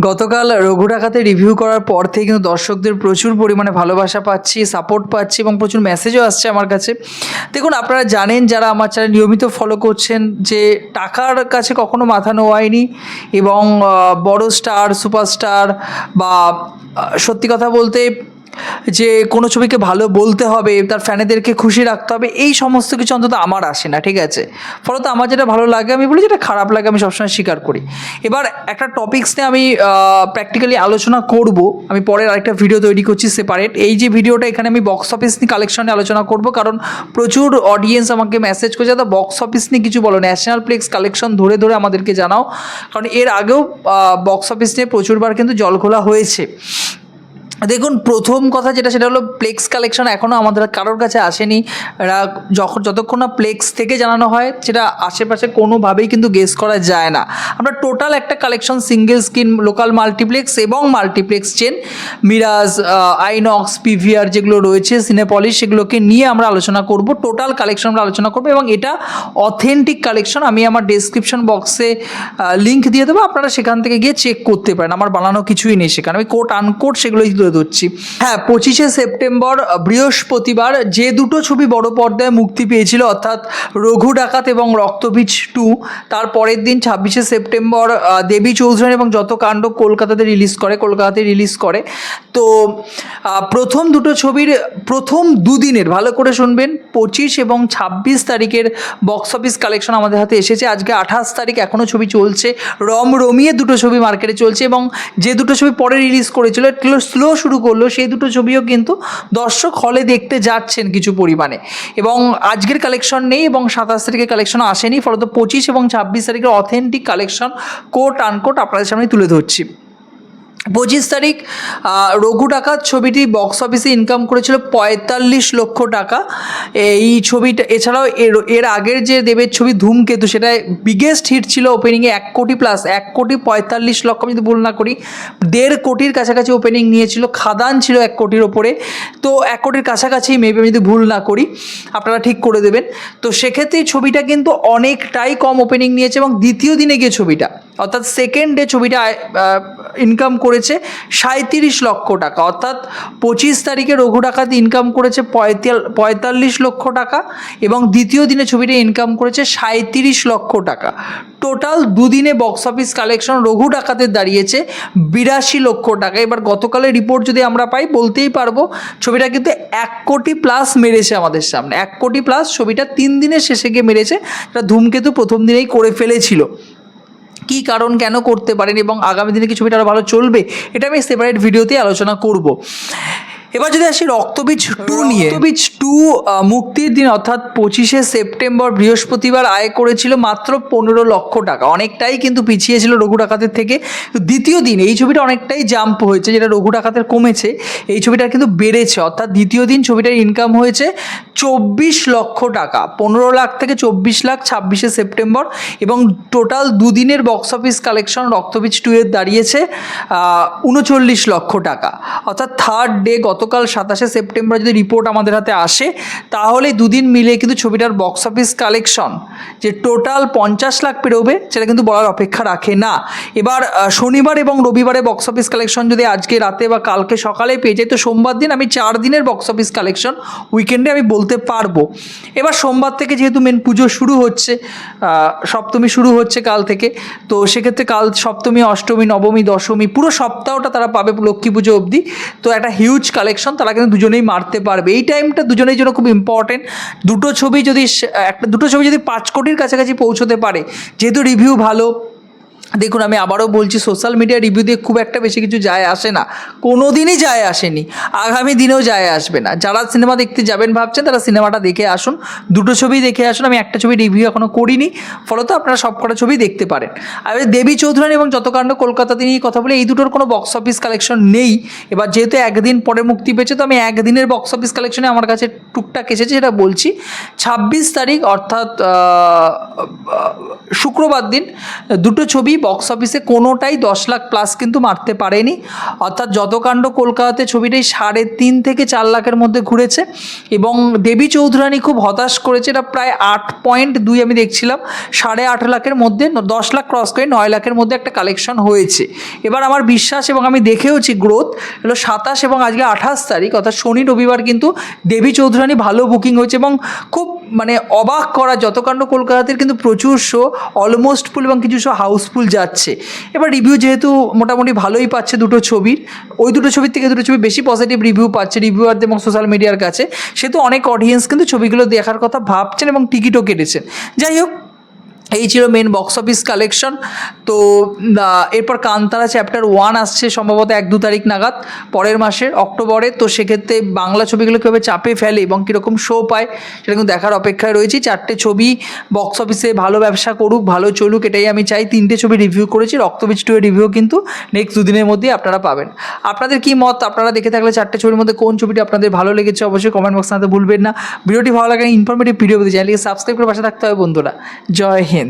গতকাল রঘু ডাকাতে রিভিউ করার পর থেকে কিন্তু দর্শকদের প্রচুর পরিমাণে ভালোবাসা পাচ্ছি সাপোর্ট পাচ্ছি এবং প্রচুর মেসেজও আসছে আমার কাছে। দেখুন, আপনারা জানেন যারা আমার চ্যানেল নিয়মিত ফলো করছেন যে টাকার কাছে কখনো মাথা নোয়ায়নি এবং বড় স্টার সুপারস্টার বা সত্যি কথা বলতে যে কোনো ছবিকে ভালো বলতে হবে, তার ফ্যানেদেরকে খুশি রাখতে হবে, এই সমস্ত কিছু অন্তত আমার আসে না, ঠিক আছে? ফলত আমার যেটা ভালো লাগে, আমি বলি যেটা খারাপ লাগে, আমি সবসময় স্বীকার করি। এবার একটা টপিক্স নিয়ে আমি প্র্যাকটিক্যালি আলোচনা করব, আমি পরের আরেকটা ভিডিও তৈরি করছি সেপারেট এই যে ভিডিওটা এখানে আমি বক্স অফিস নিয়ে কালেকশন আলোচনা করব, কারণ প্রচুর অডিয়েন্স আমাকে মেসেজ করছে দাদা বক্স অফিস নিয়ে কিছু বলো ন্যাশনাল প্লেক্স কালেকশন ধরে ধরে আমাদেরকে জানাও। কারণ এর আগেও বক্স অফিস নিয়ে প্রচুরবার কিন্তু জল খোলা হয়েছে। দেখুন, প্রথম কথা যেটা, সেটা হলো প্লেক্স কালেকশন এখনও আমাদের কারোর কাছে আসেনি। এরা যখন যতক্ষণ না প্লেক্স থেকে জানানো হয়, সেটা আশেপাশে কোনোভাবেই কিন্তু গেস করা যায় না। আমরা টোটাল একটা collection single screen local multiplex এবং multiplex chain Miraj INOX PVR যেগুলো রয়েছে সিনেপলিস সেগুলোকে নিয়ে আমরা আলোচনা করব। টোটাল কালেকশন আমরা আলোচনা করব এবং এটা অথেন্টিক কালেকশন আমি আমার ডেসক্রিপশন বক্সে লিঙ্ক দিয়ে দেবো। আপনারা সেখান থেকে গিয়ে চেক করতে পারেন। আমার বানানো কিছুই নেই সেখানে। আমি কোট আনকোট সেগুলোই ধরছি হ্যাঁ পঁচিশে সেপ্টেম্বর, বৃহস্পতিবার যে দুটো ছবি বড় পর্দায় মুক্তি পেয়েছিল, অর্থাৎ রঘু ডাকাত এবং রক্তবীজ টু, তার পরের দিন ছাব্বিশে সেপ্টেম্বর দেবী চৌধুরী এবং যত কাণ্ড কলকাতাতে রিলিজ করে কলকাতাতে রিলিজ করে। তো প্রথম দুটো ছবির প্রথম দুদিনের, ভালো করে শুনবেন, পঁচিশ এবং ছাব্বিশ তারিখের বক্স অফিস কালেকশন আমাদের হাতে এসেছে। আজকে আঠাশ তারিখ এখনও ছবি চলছে। রম রমিয়ে দুটো ছবি মার্কেটে চলছে এবং যে দুটো ছবি পরে রিলিজ করেছিল স্লো শুরু করল, সেই দুটো ছবিও কিন্তু দর্শক হলে দেখতে যাচ্ছেন কিছু পরিমাণে। এবং আজকের কালেকশন নেই এবং সাতাশ তারিখের কালেকশন আসেনি, ফলত পঁচিশ এবং ছাব্বিশ তারিখের অথেন্টিক কালেকশন কোট আনকোট আপনাদের সামনে তুলে ধরছি। পঁচিশ তারিখ রঘু ডাকাত ছবিটি বক্স অফিসে ইনকাম করেছিল পঁয়তাল্লিশ লক্ষ টাকা। এই ছবিটা, এছাড়াও এর এর আগের যে দেবের ছবি ধূমকেতু, সেটা বিগেস্ট হিট ছিল ওপেনিংয়ে এক কোটি প্লাস এক কোটি পঁয়তাল্লিশ লক্ষ, আমি যদি ভুল না করি, দেড় কোটির কাছাকাছি ওপেনিং নিয়েছিল, খাদান ছিল এক কোটির ওপরে। তো এক কোটির কাছাকাছি মেবি আমি যদি ভুল না করি, আপনারা ঠিক করে দেবেন। তো সেক্ষেত্রে ছবিটা কিন্তু অনেকটাই কম ওপেনিং নিয়েছে এবং দ্বিতীয় দিনে গিয়ে ছবিটা, অর্থাৎ সেকেন্ড ডে ছবিটা ইনকাম করেছে সাঁত্রিশ লক্ষ টাকা। অর্থাৎ পঁচিশ তারিখে রঘু ডাকাত ইনকাম করেছে পঁয়তাল- পঁয়তাল্লিশ লক্ষ টাকা এবং দ্বিতীয় দিনে ছবিটা ইনকাম করেছে সাঁত্রিশ লক্ষ টাকা। টোটাল দুদিনে বক্স অফিস কালেকশন রঘু ডাকাতের দাঁড়িয়েছে বিরাশি লক্ষ টাকা। এবার গতকালের রিপোর্ট যদি আমরা পাই, বলতেই পারব ছবিটা কিন্তু এক কোটি প্লাস মেরেছে আমাদের সামনে। এক কোটি প্লাস ছবিটা তিন দিনের শেষে গিয়ে মেরেছে এটা ধূমকেতু প্রথম দিনেই করে ফেলেছিল। কী কারণ কেন করতে পারেন এবং আগামী দিনে কি ছবিটা আরও ভালো চলবে, এটা আমি সেপারেট ভিডিওতে আলোচনা করব। এবার যদি আসি রক্তবীজ টু নিয়ে। রক্তবীজ টু মুক্তির দিন, অর্থাৎ পঁচিশে সেপ্টেম্বর বৃহস্পতিবার আয় করেছিল মাত্র পনেরো লক্ষ টাকা। অনেকটাই কিন্তু পিছিয়ে ছিল রঘু ডাকাতের থেকে। দ্বিতীয় দিন, এই ছবিটা অনেকটাই জাম্প হয়েছে, যেটা রঘু ডাকাতের কমেছে। এই ছবিটার কিন্তু বেড়েছে, অর্থাৎ দ্বিতীয় দিন ছবিটার ইনকাম হয়েছে চব্বিশ লক্ষ টাকা। পনেরো লাখ থেকে চব্বিশ লাখ ছাব্বিশে সেপ্টেম্বর এবং টোটাল দুদিনের box office collection Raktabeej two এর দাঁড়িয়েছে উনচল্লিশ লক্ষ টাকা। অর্থাৎ থার্ড ডে গতকাল সাতাশে সেপ্টেম্বর যদি রিপোর্ট আমাদের হাতে আসে তাহলে দুদিন মিলে কিন্তু ছবিটার বক্স অফিস কালেকশন যে টোটাল পঞ্চাশ লাখ পেরোবে, সেটা কিন্তু বলার অপেক্ষা রাখে না। এবার শনিবার এবং রবিবারে বক্স অফিস কালেকশন যদি আজকে রাতে বা কালকে সকালে পেয়ে যাই তো সোমবার দিন আমি চার দিনের বক্স অফিস কালেকশন উইকেন্ডে আমি বলতে পারব। এবার সোমবার থেকে যেহেতু মেন পুজো শুরু হচ্ছে সপ্তমী শুরু হচ্ছে কাল থেকে, তো সেক্ষেত্রে কাল সপ্তমী, অষ্টমী, নবমী, দশমী, পুরো সপ্তাহটা তারা পাবে লক্ষ্মী পুজো অবধি। তো একটা হিউজ কালেকশন তারা কিন্তু দুজনেই মারতে পারবে। এই টাইমটা দুজনের জন্য খুব ইম্পর্টেন্ট দুটো ছবি যদি একটা, দুটো ছবি যদি পাঁচ কোটির কাছাকাছি পৌঁছতে পারে, যেহেতু রিভিউ ভালো দেখুন, আমি আবারও বলছি সোশ্যাল মিডিয়া রিভিউ দিয়ে খুব একটা বেশি কিছু যায় আসে না। কোনো দিনই যায় আসেনি। আগামী দিনেও যায় আসবে না। যারা সিনেমা দেখতে যাবেন ভাবছেন, তারা সিনেমাটা দেখে আসুন। দুটো ছবি দেখে আসুন। আমি একটা ছবি রিভিউ এখনও করিনি। ফলত আপনারা সব কটা ছবি দেখতে পারেন। আর দেবী চৌধুরানী এবং যতকাণ্ড কলকাতাতে নিয়ে কথা বলে, এই দুটোর কোনো বক্স অফিস কালেকশন নেই। এবার যেহেতু একদিন পরে মুক্তি পেয়েছে, তো আমি একদিনের বক্স অফিস কালেকশনে আমার কাছে টুকটাক এসেছে সেটা বলছি। ছাব্বিশ তারিখ, অর্থাৎ শুক্রবার দিন, দুটো ছবি বক্স অফিসে কোনোটাই দশ লাখ প্লাস কিন্তু মারতে পারেনি। অর্থাৎ যতকাণ্ড কলকাতাতে ছবিটাই সাড়ে তিন থেকে চার লাখের মধ্যে ঘুরেছে এবং দেবী চৌধুরানী খুব হতাশ করেছে। এটা প্রায় আট পয়েন্ট দুই আমি দেখছিলাম, সাড়ে আট লাখের মধ্যে, দশ লাখ ক্রস করে নয় লাখের মধ্যে একটা কালেকশন হয়েছে। এবার আমার বিশ্বাস এবং আমি দেখেওছি গ্রোথ হলো সাতাশ এবং আজকে আঠাশ তারিখ, অর্থাৎ শনি, রবিবার কিন্তু দেবী চৌধুরানী ভালো বুকিং হয়েছে এবং খুব মানে অবাক করা, যতকাণ্ড কলকাতাতে কিন্তু প্রচুর শো অলমোস্ট ফুল এবং কিছু শো হাউসফুল যাচ্ছে। এবার রিভিউ যেহেতু মোটামুটি ভালোই পাচ্ছে দুটো ছবির, ওই দুটো ছবির থেকে দুটো ছবি বেশি পজিটিভ রিভিউ পাচ্ছে রিভিউয়ারদের এবং সোশ্যাল মিডিয়ার কাছে। সেহেতু অনেক অডিয়েন্স কিন্তু ছবিগুলো দেখার কথা ভাবছেন এবং টিকিটও কেটেছেন। যাই হোক এই ছিল মেন বক্স অফিস কালেকশন তো এরপর কান্তারা চ্যাপ্টার ওয়ান আসছে সম্ভবত এক দু তারিখ নাগাদ, পরের মাসের অক্টোবরে। তো সেক্ষেত্রে বাংলা ছবিগুলো কীভাবে চাপে ফেলে এবং কীরকম শো পায়, সেটা কিন্তু দেখার অপেক্ষায় রয়েছি। চারটে ছবি বক্স অফিসে ভালো ব্যবসা করুক, ভালো চলুক, এটাই আমি চাই। তিনটে ছবি রিভিউ করেছি, রক্তবীজ টু এর রিভিউ কিন্তু নেক্সট দুদিনের মধ্যেই আপনারা পাবেন। আপনাদের কি মত? আপনারা দেখে থাকলে চারটে ছবির মধ্যে কোন ছবিটি আপনাদের ভালো লেগেছে অবশ্যই কমেন্ট বক্স বক্সে ভুলবেন না। ভিডিওটি ভালো লাগে ইনফরমেটিভ ভিডিও পেতে চ্যানেলকে সাবস্ক্রাইব করে পাশে থাকতে হবে বন্ধুরা। জয় হিন্দ।